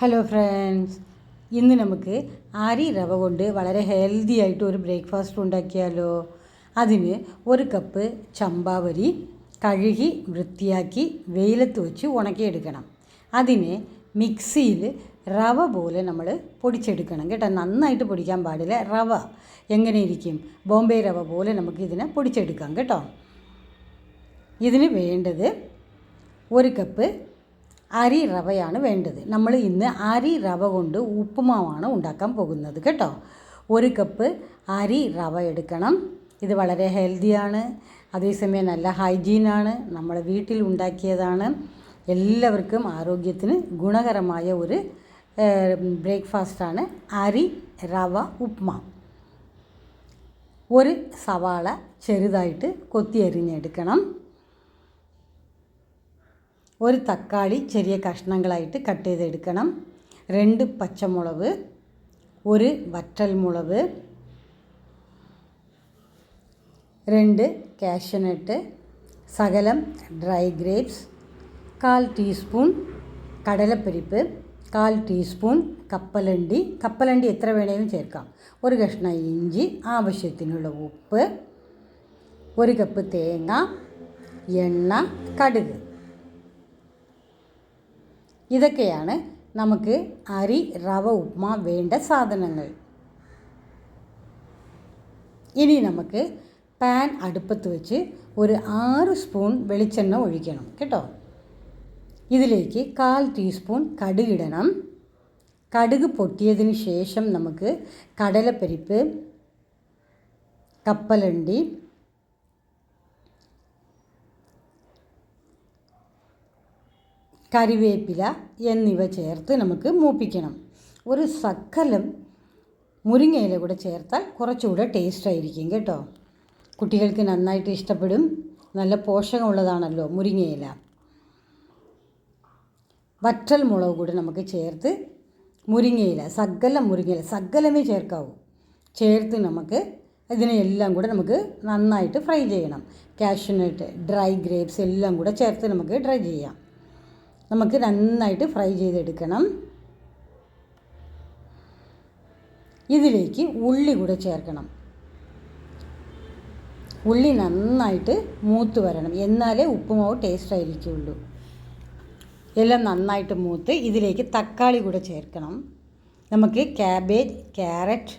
Hello friends ഇന്ന് നമുക്ക് അരി റവ കൊണ്ട് വളരെ ഹെൽത്തി ആയിട്ട് ഒരു ബ്രേക്ക്ഫാസ്റ്റ് ഉണ്ടാക്കിയാലോ? അതിന് ഒരു കപ്പ് ചമ്പാവരി കഴുകി വൃത്തിയാക്കി വെയിലത്ത് വെച്ച് ഉണക്കിയെടുക്കണം. അതിനെ മിക്സിയിൽ റവ പോലെ നമ്മൾ പൊടിച്ചെടുക്കണം കേട്ടോ. നന്നായിട്ട് പൊടിക്കാൻ പാടില്ല. റവ എങ്ങനെ ഇരിക്കും? ബോംബെ റവ പോലെ നമുക്ക് ഇതിനെ പൊടിച്ചെടുക്കാം കേട്ടോ. ഇതിന് വേണ്ടത് ഒരു കപ്പ് അരി റവയാണ് വേണ്ടത്. നമ്മൾ ഇന്ന് അരി റവ കൊണ്ട് ഉപ്പുമാവാണ് ഉണ്ടാക്കാൻ പോകുന്നത് കേട്ടോ. ഒരു കപ്പ് അരി റവ എടുക്കണം. ഇത് വളരെ ഹെൽത്തിയാണ് അതേസമയം നല്ല ഹൈജീനാണ് നമ്മൾ വീട്ടിൽ ഉണ്ടാക്കിയതാണ്. എല്ലാവർക്കും ആരോഗ്യത്തിന് ഗുണകരമായ ഒരു ബ്രേക്ക്ഫാസ്റ്റാണ് അരി റവ ഉപ്മാ. ഒരു സവാള ചെറുതായിട്ട് കൊത്തി അരിഞ്ഞെടുക്കണം ഒരു തക്കാളി ചെറിയ കഷ്ണങ്ങളായിട്ട് കട്ട് ചെയ്തെടുക്കണം. രണ്ട് പച്ചമുളക് ഒരു വറ്റൽമുളക് രണ്ട് കാഷ്യനട്ട് സകലം ഡ്രൈ ഗ്രേപ്സ് കാൽ ടീസ്പൂൺ കടലപ്പരിപ്പ് കാൽ ടീസ്പൂൺ കപ്പലണ്ടി. കപ്പലണ്ടി എത്ര വേണേലും ചേർക്കാം. ഒരു കഷ്ണം ഇഞ്ചി ആവശ്യത്തിനുള്ള ഉപ്പ് ഒരു കപ്പ് തേങ്ങ എണ്ണ കടുക്. ഇതൊക്കെയാണ് നമുക്ക് അരി റവ ഉപ്മാ വേണ്ട സാധനങ്ങൾ. ഇനി നമുക്ക് പാൻ അടുപ്പത്ത് വെച്ച് ഒരു ആറ് സ്പൂൺ വെളിച്ചെണ്ണ ഒഴിക്കണം കേട്ടോ. ഇതിലേക്ക് കാൽ ടീസ്പൂൺ കടുകിടണം കടുക് പൊട്ടിയതിന് ശേഷം നമുക്ക് കടലപ്പരിപ്പ് കപ്പലണ്ടി കറിവേപ്പില എന്നിവ ചേർത്ത് നമുക്ക് മൂപ്പിക്കണം. ഒരു സക്കലം മുരിങ്ങയില കൂടെ ചേർത്താൽ കുറച്ചുകൂടെ ടേസ്റ്റ് ആയിരിക്കും കേട്ടോ. കുട്ടികൾക്ക് നന്നായിട്ട് ഇഷ്ടപ്പെടും. നല്ല പോഷകമുള്ളതാണല്ലോ മുരിങ്ങയില. വറ്റൽ മുളക് കൂടി നമുക്ക് ചേർത്ത് മുരിങ്ങയില സകലം മുരിങ്ങയില സകലമേ ചേർക്കാവൂ. ചേർത്ത് നമുക്ക് ഇതിനെല്ലാം കൂടെ നമുക്ക് നന്നായിട്ട് ഫ്രൈ ചെയ്യണം. കാഷ്യൂനട്ട് ഡ്രൈ ഗ്രേപ്സ് എല്ലാം കൂടെ ചേർത്ത് നമുക്ക് ഡ്രൈ ചെയ്യാം. നമുക്ക് നന്നായിട്ട് ഫ്രൈ ചെയ്തെടുക്കണം. ഇതിലേക്ക് ഉള്ളി കൂടെ ചേർക്കണം. ഉള്ളി നന്നായിട്ട് മൂത്ത് വരണം. എന്നാലേ ഉപ്പുമാവ് ടേസ്റ്റ് ആയിരിക്കുള്ളൂ. എല്ലാം നന്നായിട്ട് മൂത്ത് ഇതിലേക്ക് തക്കാളി കൂടെ ചേർക്കണം. നമുക്ക് ക്യാബേജ് ക്യാരറ്റ്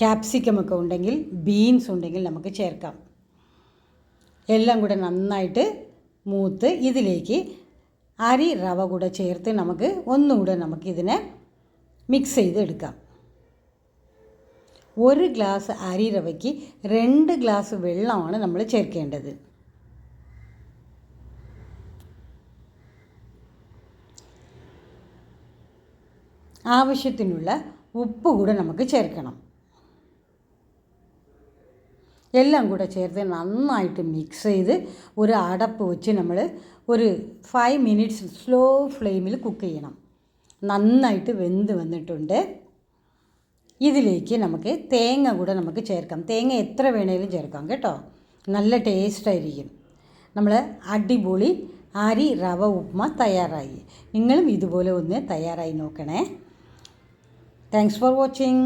ക്യാപ്സിക്കം ഒക്കെ ഉണ്ടെങ്കിൽ ബീൻസ് ഉണ്ടെങ്കിൽ നമുക്ക് ചേർക്കാം. എല്ലാം കൂടെ നന്നായിട്ട് മൂത്ത് ഇതിലേക്ക് അരി റവ കൂടെ ചേർത്ത് നമുക്ക് ഒന്നുകൂടെ നമുക്കിതിനെ മിക്സ് ചെയ്ത് എടുക്കാം ഒരു ഗ്ലാസ് അരി റവയ്ക്ക് രണ്ട് ഗ്ലാസ് വെള്ളമാണ് നമ്മൾ ചേർക്കേണ്ടത്. ആവശ്യത്തിനുള്ള ഉപ്പ് കൂടെ നമുക്ക് ചേർക്കണം. എല്ലാം കൂടെ ചേർത്ത് നന്നായിട്ട് മിക്സ് ചെയ്ത് ഒരു അടപ്പ് വെച്ച് നമ്മൾ ഒരു ഫൈവ് മിനിറ്റ്സ് സ്ലോ ഫ്ലെയിമിൽ കുക്ക് ചെയ്യണം. നന്നായിട്ട് വെന്ത് വന്നിട്ടുണ്ട്. ഇതിലേക്ക് നമുക്ക് തേങ്ങ കൂടെ നമുക്ക് ചേർക്കാം. തേങ്ങ എത്ര വേണേലും ചേർക്കാം കേട്ടോ. നല്ല ടേസ്റ്റായിരിക്കും നമ്മൾ അടിപൊളി അരി റവ ഉപ്മ തയ്യാറായി. നിങ്ങളും ഇതുപോലെ ഒന്ന് തയ്യാറായി നോക്കണേ. Thanks for watching